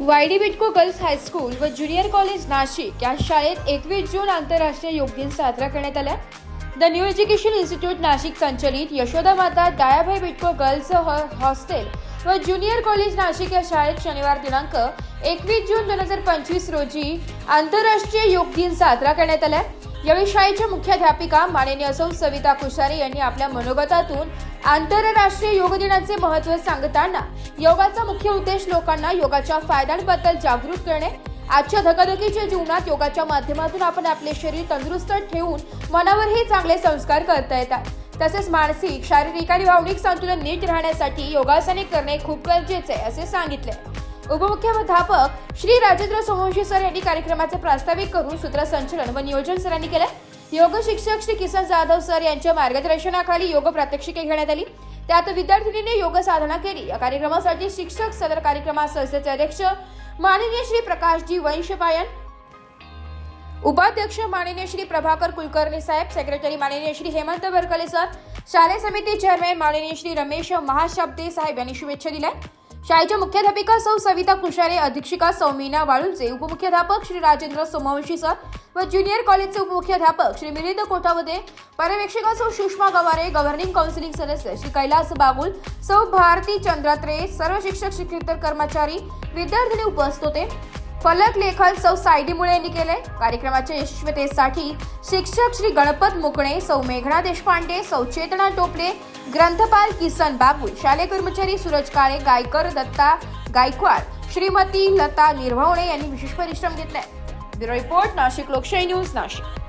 Y D Bytco girls high school व junior college Nashik या शाळेत एकवीस जून आंतरराष्ट्रीय योग दिन साजरा करण्यात आला. The new education institute Nashik संचलित यशोदा माता दायाभाई बिटको गर्ल्स हॉस्टेल व ज्युनियर कॉलेज नाशिक या शाळेत शनिवार दिनांक एकवीस जून दोन हजार पंचवीस रोजी आंतरराष्ट्रीय योग दिन साजरा करण्यात आला. यावेळी शाळेच्या मुख्याध्यापिका माननीय सौ सविता कुशारे यांनी आपल्या मनोगतातून आंतरराष्ट्रीय योग दिनाचे महत्त्व सांगताना योगाचा मुख्य उद्देश लोकांना योगाच्या फायद्यांबद्दल जागरूक करणे आजच्या धकाधकीच्या जीवनात योगाच्या माध्यमातून आपण आपले शरीर तंदुरुस्त ठेवून मनावरही चांगले संस्कार करता येतात. तसेच मानसिक शारीरिक आणि भावनिक संतुलन नीट राहण्यासाठी योगासने करणे खूप गरजेचे आहे असे सांगितले. उपमुख्याध्यापक श्री राजेंद्र सोमवंशी सर यांनी कार्यक्रमाचे प्रास्ताविक करून सूत्रसंचलन व नियोजन सरांनी केले. योग शिक्षक श्री किसन जाधव सर यांच्या मार्गदर्शनाखाली योग प्रात्यक्षिके घेण्यात आली. त्यात विद्यार्थिनीने योग साधना केली. या कार्यक्रमासाठी शिक्षक सदर कार्यक्रमा संस्थेचे अध्यक्ष माननीय श्री प्रकाशजी वंशपायन उपाध्यक्ष माननीय श्री प्रभाकर कुलकर्णी साहेब सेक्रेटरी माननीय श्री हेमंत बरकले सर शालेय समिती चेअरमॅन माननीय श्री रमेश महाशाब्दे साहेब यांनी शुभेच्छा दिल्या. शाळेच्या मुख्याध्यापिका सौ सविता कुशारे अधीक्षिका सौ मीना वाळुंजे उपमुख्याध्यापक श्री राजेंद्र सोमवंशी सर व ज्युनियर कॉलेजचे उपमुख्याध्यापक श्री मिलिंद कोठावदे पर्यवेक्षिका सौ सुषमा गवारे गव्हर्निंग काउन्सिलिंग सदस्य श्री कैलास बागुल सौ भारती चंद्रात्रे सर्व शिक्षक शिक्षकेतर कर्मचारी विद्यार्थिनी उपस्थित होते. फलक लेखन सौ यांनी केले कार्यक्रमाच्या यशस्वीतेसाठी शिक्षक श्री गणपत मुकणे सौ मेघना देशपांडे सौ चेतना टोपले ग्रंथपाल किसन बाबू शालेय कर्मचारी सूरज काळे गायकर दत्ता गायकवाड श्रीमती लता निर्भवणे यांनी विशेष परिश्रम घेतले ब्युरो रिपोर्ट नाशिक लोकशाही न्यूज नाशिक.